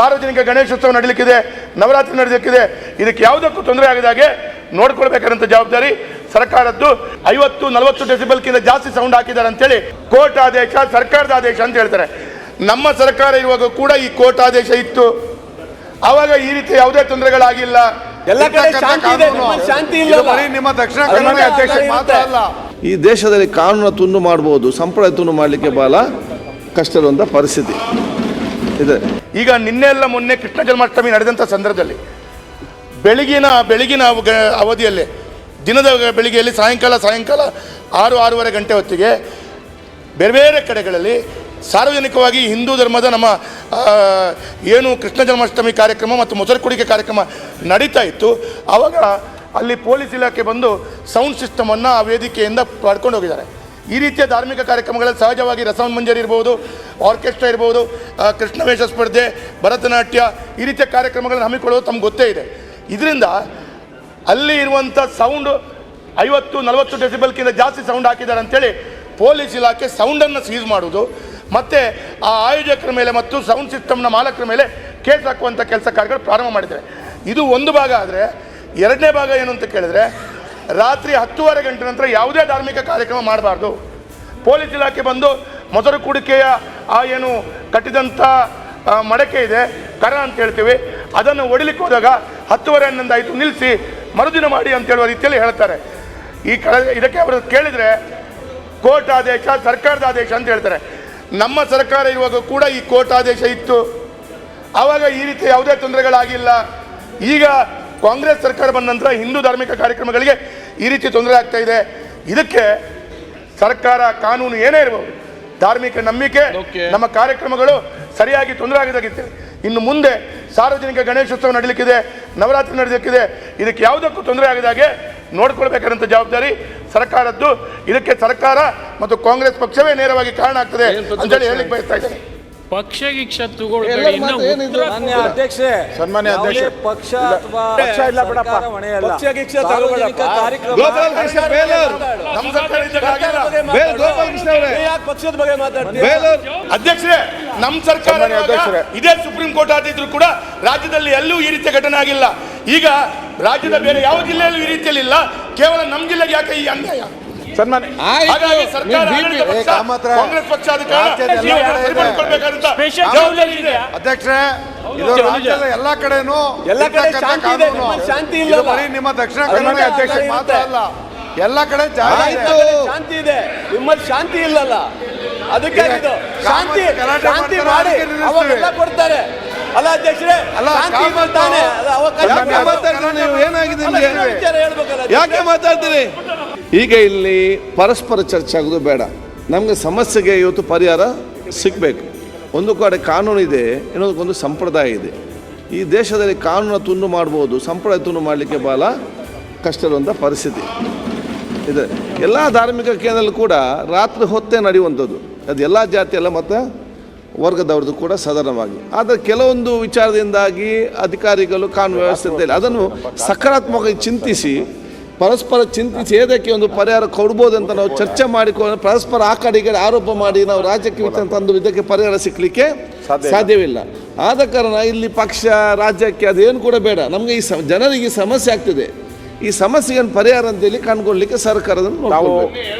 ಸಾರ್ವಜನಿಕ ಗಣೇಶೋತ್ಸವ ನಡೀಲಿಕ್ಕಿದೆ ನವರಾತ್ರಿ ನಡೀಲಿಕ್ಕಿದೆ ಇದಕ್ಕೆ ಯಾವುದಕ್ಕೂ ತೊಂದರೆ ಆಗದಾಗೆ ನೋಡ್ಕೊಳ್ಬೇಕಾದಂಥ ಜವಾಬ್ದಾರಿ ಸರ್ಕಾರದ್ದು. ಐವತ್ತು ನಲವತ್ತು ಡೆಸಿಬಲ್ಕಿಂತ ಜಾಸ್ತಿ ಸೌಂಡ್ ಹಾಕಿದ್ದಾರೆ ಅಂತೇಳಿ ಕೋರ್ಟ್ ಆದೇಶ ಸರ್ಕಾರದ ಆದೇಶ ಅಂತ ಹೇಳ್ತಾರೆ. ನಮ್ಮ ಸರ್ಕಾರ ಇರುವಾಗ ಕೂಡ ಈ ಕೋರ್ಟ್ ಆದೇಶ ಇತ್ತು. ಆವಾಗ ಈ ರೀತಿ ಯಾವುದೇ ತೊಂದರೆಗಳಾಗಿಲ್ಲ. ಎಲ್ಲ ಕಡೆ ಶಾಂತಿ ಇಲ್ಲ ಬರೀ ನಿಮ್ಮ ದಕ್ಷಿಣ ಕನ್ನಡ ಅಧ್ಯಕ್ಷ ಮಾತ್ರ ಅಲ್ಲ. ಈ ದೇಶದಲ್ಲಿ ಕಾನೂನು ತುಂಡು ಮಾಡ್ಬೋದು ಸಂಪ್ರದಾಯ ತುಂಡು ಮಾಡಲಿಕ್ಕೆ ಬಹಳ ಕಷ್ಟದಂಥ ಪರಿಸ್ಥಿತಿ. ಇದೆ. ಈಗ ನಿನ್ನೆ ಎಲ್ಲ ಮೊನ್ನೆ ಕೃಷ್ಣ ಜನ್ಮಾಷ್ಟಮಿ ನಡೆದಂಥ ಸಂದರ್ಭದಲ್ಲಿ ಬೆಳಗಿನ ಬೆಳಗಿನ ಅವ- ಅವಧಿಯಲ್ಲಿ, ದಿನದ ಬೆಳಿಗ್ಗೆಯಲ್ಲಿ ಸಾಯಂಕಾಲ ಸಾಯಂಕಾಲ ಆರು, ಆರೂವರೆ ಗಂಟೆ ಹೊತ್ತಿಗೆ ಬೇರೆ ಬೇರೆ ಕಡೆಗಳಲ್ಲಿ ಸಾರ್ವಜನಿಕವಾಗಿ ಹಿಂದೂ ಧರ್ಮದ ನಮ್ಮ ಏನು ಕೃಷ್ಣ ಜನ್ಮಾಷ್ಟಮಿ ಕಾರ್ಯಕ್ರಮ ಮತ್ತು ಮೊಸರು ಕುಡಿಕೆ ಕಾರ್ಯಕ್ರಮ ನಡೀತಾ ಇತ್ತು. ಆವಾಗ ಅಲ್ಲಿ ಪೊಲೀಸ್ ಇಲಾಖೆ ಬಂದು ಸೌಂಡ್ ಸಿಸ್ಟಮನ್ನು ಆ ವೇದಿಕೆಯಿಂದ ಪಡ್ಕೊಂಡು ಹೋಗಿದ್ದಾರೆ. ಈ ರೀತಿಯ ಧಾರ್ಮಿಕ ಕಾರ್ಯಕ್ರಮಗಳಲ್ಲಿ ಸಹಜವಾಗಿ ರಸಮಂಜರಿ ಇರ್ಬೋದು, ಆರ್ಕೆಸ್ಟ್ರಾ ಇರ್ಬೋದು ಕೃಷ್ಣವೇಷ ಸ್ಪರ್ಧೆ, ಭರತನಾಟ್ಯ ಈ ರೀತಿಯ ಕಾರ್ಯಕ್ರಮಗಳನ್ನು ಹಮ್ಮಿಕೊಳ್ಳೋದು ತಮ್ಗೆ ಗೊತ್ತೇ ಇದೆ. ಇದರಿಂದ ಅಲ್ಲಿ ಇರುವಂಥ ಸೌಂಡು ಐವತ್ತು, ನಲವತ್ತು ಡೆಸಿಬಲ್ಕಿಂತ ಜಾಸ್ತಿ ಸೌಂಡ್ ಹಾಕಿದ್ದಾರೆ ಅಂತೇಳಿ ಪೊಲೀಸ್ ಇಲಾಖೆ ಸೌಂಡನ್ನು ಸೀಸ್ ಮಾಡೋದು. ಮತ್ತು ಆ ಆಯೋಜಕರ ಮೇಲೆ ಮತ್ತು ಸೌಂಡ್ ಸಿಸ್ಟಮ್ನ ಮಾಲಕರ ಮೇಲೆ ಕೇಸ್ ಹಾಕುವಂಥ ಕೆಲಸ ಕಾರ್ಯಗಳು ಪ್ರಾರಂಭ ಮಾಡಿದ್ದಾರೆ. ಇದು ಒಂದು ಭಾಗ ಆದರೆ ಎರಡನೇ ಭಾಗ ಏನು ಅಂತ ಕೇಳಿದ್ರೆ ರಾತ್ರಿ ಹತ್ತೂವರೆ ಗಂಟೆ ನಂತರ ಯಾವುದೇ ಧಾರ್ಮಿಕ ಕಾರ್ಯಕ್ರಮ ಮಾಡಬಾರ್ದು. ಪೊಲೀಸ್ ಇಲಾಖೆ ಬಂದು ಮೊಸರು ಕುಡಿಕೆಯ ಆ ಏನು ಕಟ್ಟಿದಂಥ ಮಡಕೆ ಇದೆ, ಕರ ಅಂತ ಹೇಳ್ತೀವಿ. ಅದನ್ನು ಒಡಿಲಿಕ್ಕೆ ಹೋದಾಗ ಹತ್ತುವರೆ ಹನ್ನೊಂದು ಆಯಿತು, ನಿಲ್ಲಿಸಿ, ಮರುದಿನ ಮಾಡಿ ಅಂತ ಹೇಳುವ ರೀತಿಯಲ್ಲಿ ಹೇಳ್ತಾರೆ. ಈ ಕಳ, ಇದಕ್ಕೆ ಅವರು ಕೇಳಿದರೆ, ಕೋರ್ಟ್ ಆದೇಶ, ಸರ್ಕಾರದ ಆದೇಶ ಅಂತ ಹೇಳ್ತಾರೆ. ನಮ್ಮ ಸರ್ಕಾರ ಇರುವಾಗ ಕೂಡ ಈ ಕೋರ್ಟ್ ಆದೇಶ ಇತ್ತು. ಆವಾಗ ಈ ರೀತಿ ಯಾವುದೇ ತೊಂದರೆಗಳಾಗಿಲ್ಲ. ಈಗ ಕಾಂಗ್ರೆಸ್ ಸರ್ಕಾರ ಬಂದ ನಂತರ ಹಿಂದೂ ಧಾರ್ಮಿಕ ಕಾರ್ಯಕ್ರಮಗಳಿಗೆ ಈ ರೀತಿ ತೊಂದರೆ ಆಗ್ತಾ ಇದೆ. ಇದಕ್ಕೆ ಸರ್ಕಾರ ಕಾನೂನು ಏನೇ ಇರಬಹುದು ಧಾರ್ಮಿಕ ನಂಬಿಕೆ ನಮ್ಮ ಕಾರ್ಯಕ್ರಮಗಳು ಸರಿಯಾಗಿ ತೊಂದರೆ ಆಗಿದ್ದಾಗಿತ್ತು ಇನ್ನು ಮುಂದೆ ಸಾರ್ವಜನಿಕ ಗಣೇಶೋತ್ಸವ ನಡೀಲಿಕ್ಕಿದೆ ನವರಾತ್ರಿ ನಡೀಲಿಕ್ಕಿದೆ ಇದಕ್ಕೆ ಯಾವುದಕ್ಕೂ ತೊಂದರೆ ಆಗದಾಗೆ ನೋಡ್ಕೊಳ್ಬೇಕಾದಂಥ ಜವಾಬ್ದಾರಿ ಸರ್ಕಾರದ್ದು. ಇದಕ್ಕೆ ಸರ್ಕಾರ ಮತ್ತು ಕಾಂಗ್ರೆಸ್ ಪಕ್ಷವೇ ನೇರವಾಗಿ ಕಾರಣ ಆಗ್ತದೆ ಅಂತೇಳಿ ಹೇಳಿಕ್ ಬಯಸ್ತಾ ಇದ್ದೇನೆ. ಪಕ್ಷ ಗಿಕ್ಷ ತಗೊಳ್ಬೇಡಿ ಇನ್ನು ಉತ್ತರ ಮಾನ್ಯ ಅಧ್ಯಕ್ಷೆ ಸನ್ಮಾನ್ಯ ಅಧ್ಯಕ್ಷೆ. ಯಾವುದೇ ಪಕ್ಷ ಅಥವಾ ಪಕ್ಷ ಇಲ್ಲ ಬಿಡಪ್ಪ. ಸರ್ಕಾರ ಹೊಣೆ ಪಕ್ಷ ಗಿಕ್ಷ ಸಾರ್ವಜನಿಕ ಕಾರ್ಯಕ್ರಮ ಗೋಪಾಲ್ ಕೃಷ್ಣ ಬೇಲೂರ್. ನಮ್ಮ ಸರ್ಕಾರ ಇದ್ದಾಗ ಆಗಿಲ್ಲ. ಬೇಲ್ ಗೋಪಾಲ್ ಕೃಷ್ಣ ಅವರೇ. ನೀವ್ ಯಾಕ್ ಪಕ್ಷದ ಬಗ್ಗೆ ಮಾತಾಡ್ತೀರಿ ಬೇಲೂರ್ ಅಧ್ಯಕ್ಷರೇ ನಮ್ಮ ಸರ್ಕಾರ ಸನ್ಮಾನ್ಯ ಇರುವಾಗ ಅಧ್ಯಕ್ಷರೇ. ಇದೇ ಸುಪ್ರೀಂ ಕೋರ್ಟ್ ಆದಿದ್ರು ಕೂಡ ರಾಜ್ಯದಲ್ಲಿ ಎಲ್ಲೂ ಈ ರೀತಿಯ ಘಟನೆ ಆಗಿಲ್ಲ ಈಗ ರಾಜ್ಯದ ಬೇರೆ ಯಾವ ಜಿಲ್ಲೆಯಲ್ಲೂ ಈ ರೀತಿಯಲ್ಲಿ ಇಲ್ಲ ಕೇವಲ ನಮ್ಮ ಜಿಲ್ಲೆಗೆ ಯಾಕೆ ಈ ಅನ್ಯಾಯ ಸನ್ಮಾನ್ಯ. ಹಾಗಾಗಿ ಸರ್ಕಾರ ಆಡಳಿತ ಪಕ್ಷ, ಕಾಂಗ್ರೆಸ್ ಪಕ್ಷ ಆದ ಕಾರಣ ರಾಜ್ಯದ ಎಲ್ಲ ನೀವು ಕಡೆ ಇದೆ. ಸರಿಪಡಿಸ್ಕೊಳ್ಬೇಕಾದಂತ Special ಜವಾಬ್ದಾರಿ ಇದೆ. ಅಧ್ಯಕ್ಷರೇ ಇದು ರಾಜ್ಯದ ಎಲ್ಲಾ ಕಡೆನೂ ಎಲ್ಲ ಕಡೆ ಇರ್ತಕ್ಕಂಥ ಶಾಂತಿ ಇಲ್ಲ ಕಾನೂನು. ನಿಮ್ಮಲ್ಲಿ ಶಾಂತಿ ಇದು ಇಲ್ಲಲ್ಲ? ಬರೀ ನಿಮ್ಮ ದಕ್ಷಿಣ ಕನ್ನಡ ಅಧ್ಯಕ್ಷ ಇರುತ್ತೆ. ಮಾತ್ರ ಅಲ್ಲ. ಎಲ್ಲ ಕಡೆ ಜಾರಿ ಇದೆ. ಶಾಂತಿ ಇದೆ. ನಿಮ್ಮಲ್ಲಿ ಶಾಂತಿ ಇಲ್ಲಲ್ಲ? ಅದಕ್ಕೆ ಇದು ಶಾಂತಿ ಗಲಾಟೆ ಶಾಂತಿ ಮಾಡ್ತಾರೆ, ಮಾಡಿ ಅದಕ್ಕೆ ನಿಲ್ಲಿಸ್ತೀವಿ. ಅವಾಗೆಲ್ಲ ಕೊಡ್ತಾರೆ. ಅಲ್ಲ ಅಧ್ಯಕ್ಷರೇ ಅಲ್ಲ, ಶಾಂತಿ ಕಾಮತ್ ಕೊಡ್ತಾನೆ ಅದು ಅವಕಾಶ ಯಾಕೆ. ನೀವು? ಏನಾಗಿದೆ ಅಲ್ಲ, ನಿಮ್ಗೆ ವಿಚಾರ ಹೇಳ್ಬೇಕಲ್ಲ ಯಾಕೆ ಮಾತಾಡ್ತೀರಿ? ಈಗ ಇಲ್ಲಿ ಪರಸ್ಪರ ಚರ್ಚೆ ಆಗೋದು ಬೇಡ. ನಮಗೆ ಸಮಸ್ಯೆಗೆ ಇವತ್ತು ಪರಿಹಾರ ಸಿಗಬೇಕು. ಒಂದು ಕಡೆ ಕಾನೂನು ಇದೆ ಇನ್ನೊಂದಕ್ಕೊಂದು ಸಂಪ್ರದಾಯ ಇದೆ. ಈ ದೇಶದಲ್ಲಿ ಕಾನೂನು ತುಂಡು ಮಾಡ್ಬೋದು, ಸಂಪ್ರದಾಯ ತುಂಡು ಮಾಡಲಿಕ್ಕೆ ಬಹಳ ಇರುವಂಥ ಪರಿಸ್ಥಿತಿ. ಇದೆ. ಎಲ್ಲ ಧಾರ್ಮಿಕ ಕೇಂದ್ರದಲ್ಲೂ ಕೂಡ ರಾತ್ರಿ ಹೊತ್ತೇ ನಡೆಯುವಂಥದ್ದು. ಅದು ಎಲ್ಲ ಜಾತಿ ಎಲ್ಲ ಮತ್ತು ವರ್ಗದವ್ರದ್ದು ಕೂಡ ಸಾಧಾರಣವಾಗಿ. ಆದರೆ ಕೆಲವೊಂದು ವಿಚಾರದಿಂದಾಗಿ ಅಧಿಕಾರಿಗಳು ಕಾನೂನು ವ್ಯವಸ್ಥೆ ಅದನ್ನು ಸಕಾರಾತ್ಮಕವಾಗಿ ಚಿಂತಿಸಿ ಪರಸ್ಪರ ಚಿಂತಿಸಿ ಏದಕ್ಕೆ ಒಂದು ಪರಿಹಾರ ಕೊಡ್ಬೋದು ಅಂತ ನಾವು ಚರ್ಚೆ ಮಾಡಿಕೊಂಡು ಪರಸ್ಪರ ಆ ಕಡೆ ಈ ಕಡೆ ಆರೋಪ ಮಾಡಿ ನಾವು ರಾಜ್ಯಕ್ಕೆ ವಿಚಾರ ತಂದು ಇದಕ್ಕೆ ಪರಿಹಾರ ಸಿಕ್ಕಲಿಕ್ಕೆ ಸಾಧ್ಯವಿಲ್ಲ. ಆದ ಕಾರಣ ಇಲ್ಲಿ ಪಕ್ಷ ರಾಜ್ಯಕ್ಕೆ ಅದೇನು ಕೂಡ ಬೇಡ. ನಮಗೆ ಈ ಸ ಜನರಿಗೆ ಸಮಸ್ಯೆ ಆಗ್ತಿದೆ. ಈ ಸಮಸ್ಯೆಯನ್ನು ಪರಿಹಾರ ಅಂತೇಳಿ ಕಂಡುಕೊಳ್ಳಲಿಕ್ಕೆ ನೋಡ್ಕೊಳ್ಬೇಕು.